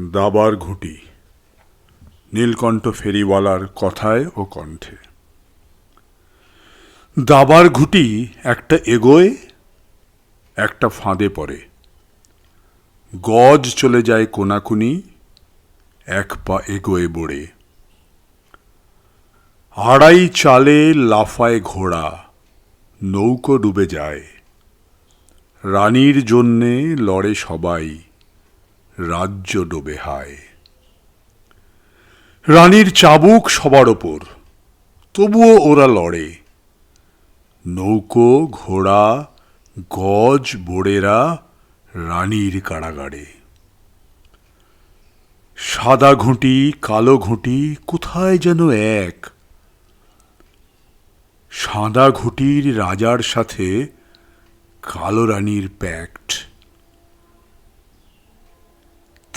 দাবার ঘুঁটি। নীলকণ্ঠ ফেরিওয়ালার কথায় ও কণ্ঠে। দাবার ঘুঁটি একটা এগোয়, একটা ফাঁদে পড়ে। গজ চলে যায় কোনাকুনি, এক পা এগোয় বড়ে। আড়াই চালে লাফায় ঘোড়া, নৌকো ডুবে যায়। রানীর জন্যে লড়ে সবাই। রাজ্য ডোবে হায়। রানীর চাবুক সবার ওপর, তবুও ওরা লড়ে। নৌকো, ঘোড়া, গজ, বোড়েরা রানীর কারাগারে। সাদা ঘুঁটি, কালো ঘুঁটি, কোথায় যেন এক। সাদা ঘুঁটির রাজার সাথে কালো রানীর প্যাক্ট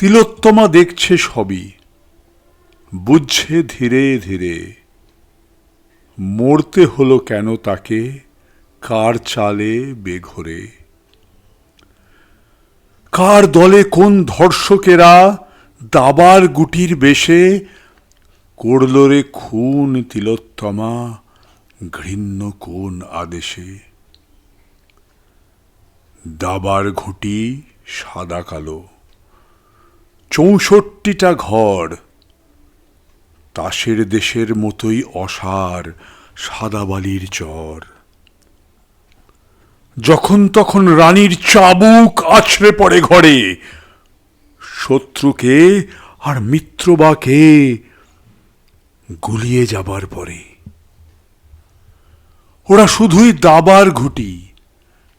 তিলোত্তমা দেখছে সবই, বুঝছে ধীরে ধীরে, মরতে হলো কেন তাকে, কার চালে বেঘরে। কার দলে কোন ধর্ষকেরা দাবার গুটির বেশে, করল রে খুন তিলোত্তমা ঘৃণ্য কোন আদেশে। দাবার ঘুঁটি সাদা কালো চৌষট্টিটা ঘর। তাসের দেশের মতোই অসার সাদা বালির চর যখন তখন রানীর চাবুক আছড়ে পড়ে ঘরে, শত্রুকে আর মিত্র বা কে গুলিয়ে যাবার পরে। ওরা শুধুই দাবার ঘুটি,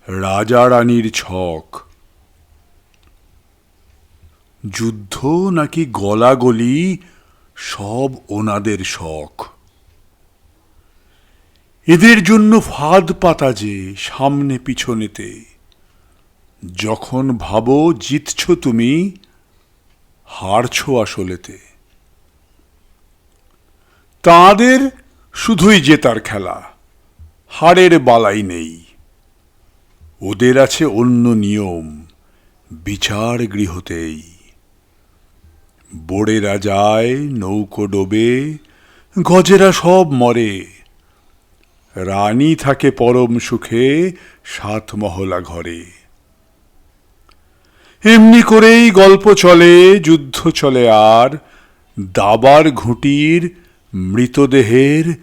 রাজা রানীর ছক। যুদ্ধ নাকি গলাগলি, সব ওনাদের শখ। এদের জন্য ফাঁদ পাতা যে সামনে পিছনেতে। যখন ভাবো জিতছ তুমি, হারছ আসলেতে। তাদের শুধুই জেতার খেলা, হারের বালাই নেই। ওদের আছে অন্য নিয়ম, বিচার গৃহতেই। বোড়েরা যায় নৌকো ডোবে, গজেরা সব মরে। রানী থাকে পরম সুখে সাত মহলা ঘরে। এমনি করেই গল্প চলে, যুদ্ধ চলে আর, দাবার ঘুঁটির মৃতদেহের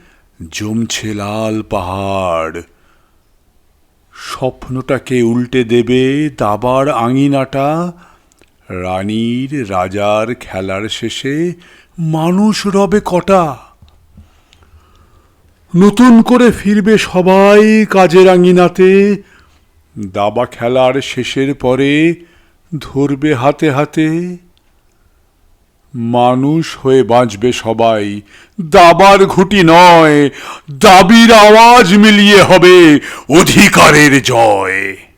জমছে লাল পাহাড়। স্বপ্নটাকে উল্টে দেবে দাবার আঙিনাটা রানীর রাজার খেলার শেষে মানুষ রবে কটা। নতুন করে ফিরবে সবাই কাজের আঙিনাতে। দাবা খেলার শেষের পরে ধরবে হাতে হাতে। মানুষ হয়ে বাঁচবে সবাই। দাবার ঘুটি নয়, দাবির আওয়াজ মিলিয়ে হবে অধিকারের জয়।